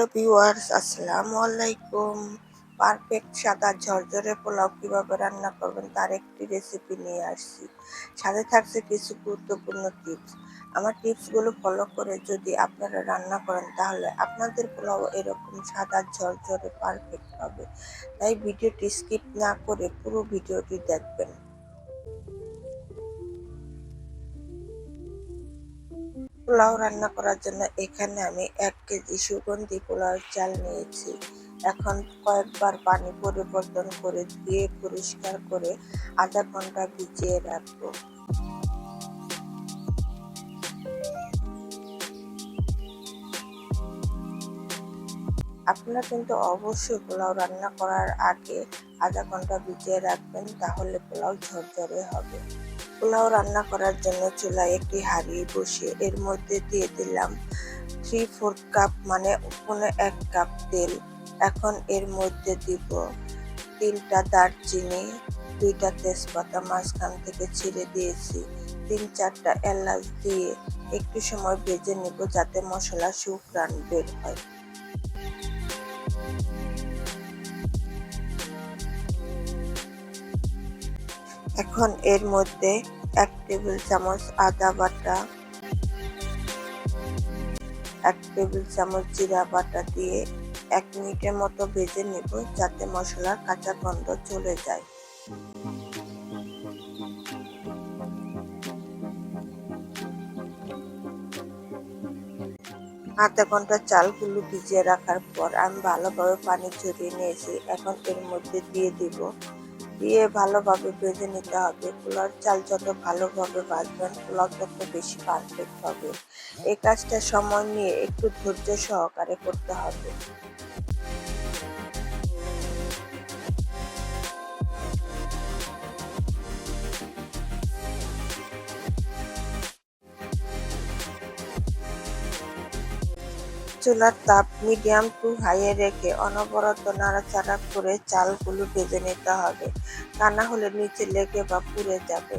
Hello viewers, আসসালামু আলাইকুম। Perfect সাদা ঝরঝরে পোলাও কীভাবে রান্না করবেন তার একটি রেসিপি নিয়ে আসছি। সাথে থাকছে কিছু গুরুত্বপূর্ণ টিপস আমার টিপসগুলো ফলো করে যদি আপনারা রান্না করেন তাহলে আপনাদের পোলাও এরকম সাদা ঝরঝরে পারফেক্ট হবে। তাই ভিডিওটি স্কিপ না করে পুরো ভিডিওটি দেখবেন। পোলাও রান্না করার জন্য এখানে আমি এক কেজি সুগন্ধি পোলাওয়ের চাল নিয়েছি। এখন কয়েকবার পানি পরিবর্তন করে ধুয়ে পরিষ্কার করে আধা ঘণ্টা ভিজিয়ে রাখব। আপনারা কিন্তু অবশ্যই পোলাও রান্না করার আগে আধা ঘণ্টা ভিজিয়ে রাখবেন, তাহলে পোলাও ঝরঝরে হবে। পোলাও রান্না করার জন্য চুলায় একটি হাঁড়ি বসিয়ে এর মধ্যে দিয়ে দিলাম থ্রি ফোর্থ কাপ মানে উপনে এক কাপ তেল। এখন এর মধ্যে দিব তিনটা দারচিনি, দুইটা তেজপাতা মাঝখান থেকে ছিঁড়ে দিয়েছি। তিন, চারটা এলাচ দিয়ে একটু সময় ভেজে নেব যাতে মশলা সুঘ্রাণ বের হয়। এখন এর মধ্যে এক টেবিল চামচ আদা বাটা, এক টেবিল চামচ জিরা বাটা দিয়ে এক মিনিটের মতো ভেজে নেব যাতে মশলার কাঁচা গন্ধ চলে যায়। আধা ঘণ্টা চালগুলো ভিজিয়ে রাখার পর আমি ভালোভাবে পানি ঝরিয়ে নিয়েছি। এখন এর মধ্যে দিয়ে দিব দিয়ে ভালোভাবে ভেজে নিতে হবে। কুলার চাল যত ভালোভাবে ভাজবেন পোলাও তত বেশি পারফেক্ট হবে। এই কাজটা সময় নিয়ে একটু ধৈর্য সহকারে করতে হবে। চুলার তাপ মিডিয়াম টু হাইয়ে রেখে অনবরত নাড়াচাড়া করে চালগুলো ভেজে নিতে হবে। তা না হলে নিচে লেগে বা পুড়ে যাবে।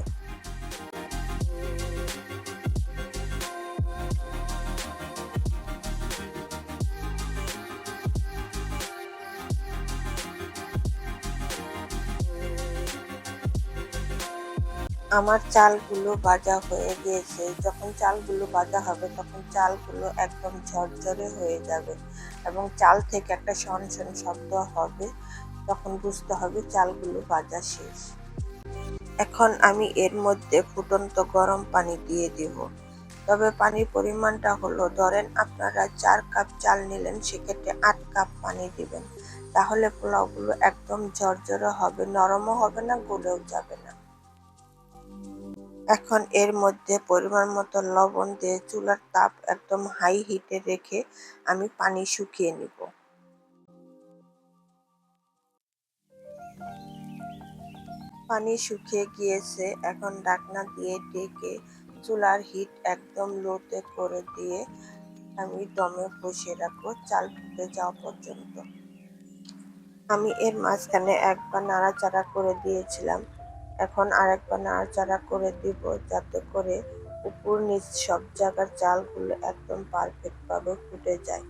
আমার চালগুলো ভাজা হয়ে গিয়েছে। যখন চালগুলো ভাজা হবে, তখন চালগুলো একদম ঝরঝরে হয়ে যাবে এবং চাল থেকে একটা শন শন শব্দ হবে, তখন বুঝতে হবে চালগুলো ভাজা শেষ। এখন আমি এর মধ্যে ফুটন্ত গরম পানি দিয়ে দিব। তবে পানির পরিমাণটা হলো, ধরেন আপনারা চার কাপ চাল নিলেন, সেক্ষেত্রে আট কাপ পানি দিবেন। তাহলে পোলাওগুলো একদম ঝরঝরে হবে, নরমও হবে না গলেও যাবে না। এখন এর মধ্যে পরিমাণ মতো লবণ দিয়ে চুলার তাপ একদম হাই হিটে রেখে আমি পানি শুকিয়ে নিব। পানি শুকিয়ে গিয়েছে, এখন ডাকনা দিয়ে ডেকে চুলার হিট একদম লোতে করে দিয়ে আমি দমে বসিয়ে রাখব, চাল ফুটে যাওয়া পর্যন্ত। আমি এর মাঝখানে একবার নাড়াচাড়া করে দিয়েছিলাম। এখন আরেকবার নাড়াচাড়া করে দিব যাতে করে উপর নিচ সব জায়গার চালগুলো একদম পারফেক্টভাবে ফুটে যায়।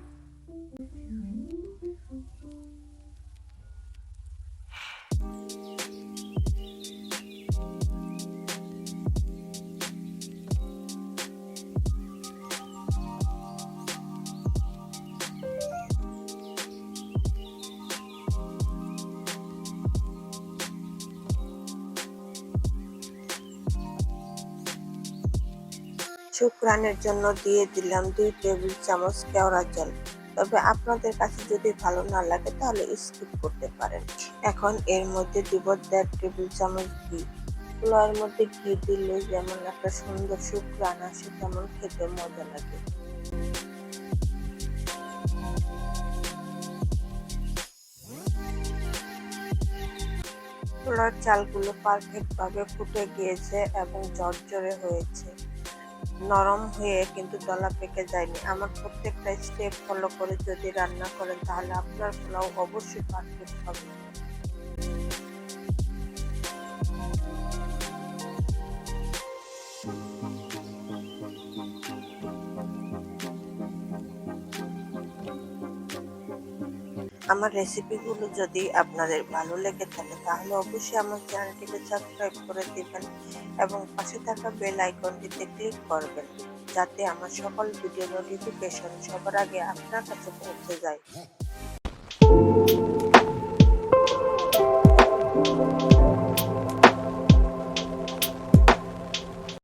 শুক্রানের জন্য দিয়ে দিলাম দুই টেবিল চামচ কেওড়া জল। তবে আপনাদের কাছে যদি ভালো না লাগে, তাহলে স্কিপ করতে পারেন। এখন এর মধ্যে দিব দেড় টেবিল চামচ ঘি। পোলাওয়ের মধ্যে ঘি দিলে যেমন একটা সুন্দর শুক্রান আসে, তেমন খেতে মজা লাগে। পোলার চালগুলো পারফেক্টভাবে ফুটে গিয়েছে এবং জর্জরে হয়েছে। নরম হয়ে কিন্তু দলা পেকে যায়নি। আমার প্রত্যেকটা স্টেপ ফলো করে যদি রান্না করেন, তাহলে আপনার পোলাও অবশ্যই পারফেক্ট হবে। আমার রেসিপিগুলো যদি আপনাদের ভালো লেগে থাকে, তাহলে অবশ্যই আমার চ্যানেলটিকে সাবস্ক্রাইব করে দেবেন এবং পাশে থাকা বেল আইকনটিতে ক্লিক করবেন, যাতে আমার সকল ভিডিও নোটিফিকেশন সবার আগে আপনার কাছে পৌঁছে যায়।